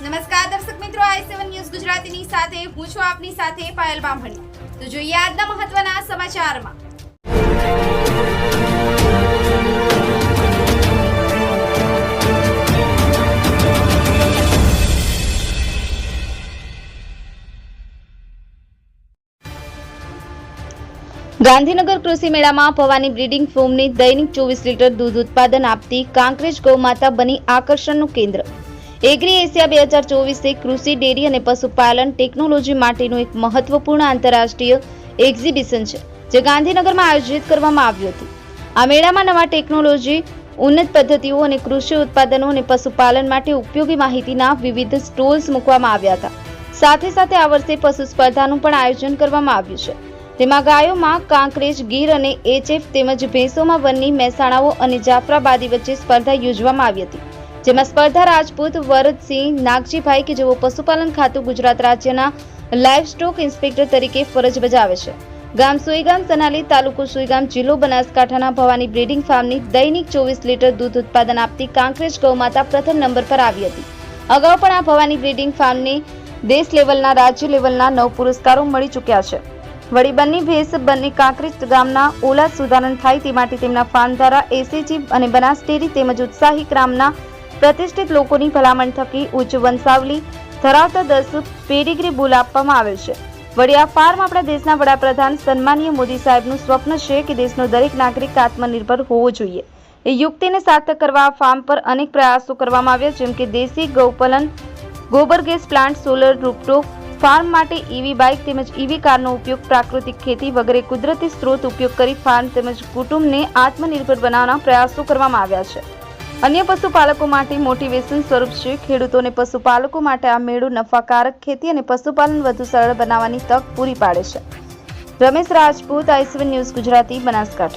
નમસ્કાર દર્શક મિત્રો, આઈ સેવન ન્યૂઝ ગુજરાતીની સાથે, હું છું આપની સાથે પાયલ બામણી. તો જોઈએ આજના મહત્વના સમાચારમાં. ગાંધીનગર કૃષિ મેળામાં પવાની બ્રીડિંગ ફોર્મની દૈનિક ચોવીસ લીટર દૂધ ઉત્પાદન આપતી કાંકરેજ ગૌમાતા બની આકર્ષણનું કેન્દ્ર. એગ્રી એશિયા બે હજાર ચોવીસે કૃષિ, ડેરી અને પશુપાલન ટેકનોલોજી માટેનું એક મહત્વપૂર્ણ આંતરરાષ્ટ્રીય એક્ઝિબિશન છે, જે ગાંધીનગરમાં આયોજિત કરવામાં આવ્યું હતું. આ મેળામાં નવા ટેકનોલોજી, ઉન્નત પદ્ધતિઓ અને કૃષિ ઉત્પાદનો અને પશુપાલન માટે ઉપયોગી માહિતીના વિવિધ સ્ટોલ્સ મૂકવામાં આવ્યા હતા. સાથે સાથે આ વર્ષે પશુ સ્પર્ધાનું પણ આયોજન કરવામાં આવ્યું છે. તેમાં ગાયોમાં કાંકરેજ, ગીર અને એચએફ તેમજ ભેંસોમાં વનની મહેસાણાઓ અને જાફરાબાદી વચ્ચે સ્પર્ધા યોજવામાં આવી હતી. જેમાં સ્પર્ધા રાજપૂત વરદસિંહ, નાગજીભાઈ કે જેઓ પશુપાલન ખાતું ગુજરાત રાજ્યના લાઇવ સ્ટોક ઇન્સ્પેક્ટર તરીકે ફરજ બજાવે છે. ગામ સુઈગામ, સનાલી તાલુકો સુઈગામ જિલ્લો બનાસકાંઠાના ભવાની બ્રીડિંગ ફાર્મની દૈનિક ચોવીસ લીટર દૂધ ઉત્પાદન આપતી કાંકરેજ ગૌમાતા પ્રથમ નંબર પર આવી હતી. અગાઉ પણ આ ભવાની બ્રીડિંગ ફાર્મને દેશ લેવલના, રાજ્ય લેવલના નવ પુરસ્કારો મળી ચૂક્યા છે. વળી બંને ભેંસ, બંને કાંકરેજ ગામના ઓલા સુધારણ થાય તે માટે તેમના ફાર્મ દ્વારા એસીજી અને બનાસ ડેરી તેમજ ઉત્સાહી ગ્રામના પ્રતિષ્ઠિત લોકોની ભલામણ થકી ઉચ્ચ વંશાવલી ધરાવતા દસ પેડિગ્રી બુલ આપવામાં આવેલ છે. વળી આ ફાર્મ આપણા દેશના વડાપ્રધાન સન્માનીય મોદી સાહેબનું સ્વપ્ન છે કે દેશનો દરેક નાગરિક આત્મનિર્ભર હોવો જોઈએ. એ યુક્તિને સાર્થક કરવા આ ફાર્મ પર અનેક પ્રયાસો કરવામાં આવ્યા, જેમ કે દેશી ગૌપલન, ગોબર gas plant, solar rooftop farm માટે ઈવી બાઇક તેમજ ઈવી કારનો ઉપયોગ, પ્રાકૃતિક ખેતી વગેરે કુદરતી સ્ત્રોત ઉપયોગ કરી ફાર્મ તેમજ કુટુંબને આત્મનિર્ભર બનાવવાના પ્રયાસો કરવામાં આવ્યા છે. અન્ય પશુપાલકો માટે મોટિવેશન સ્વરૂપ છે. ખેડૂતોને પશુપાલકો માટે આ મેળો નફાકારક ખેતી અને પશુપાલન વધુ સરળ બનાવવાની તક પૂરી પાડે છે. રમેશ રાજપૂત આઈસવન ન્યૂઝ ગુજરાતી, બનાસકાંઠા.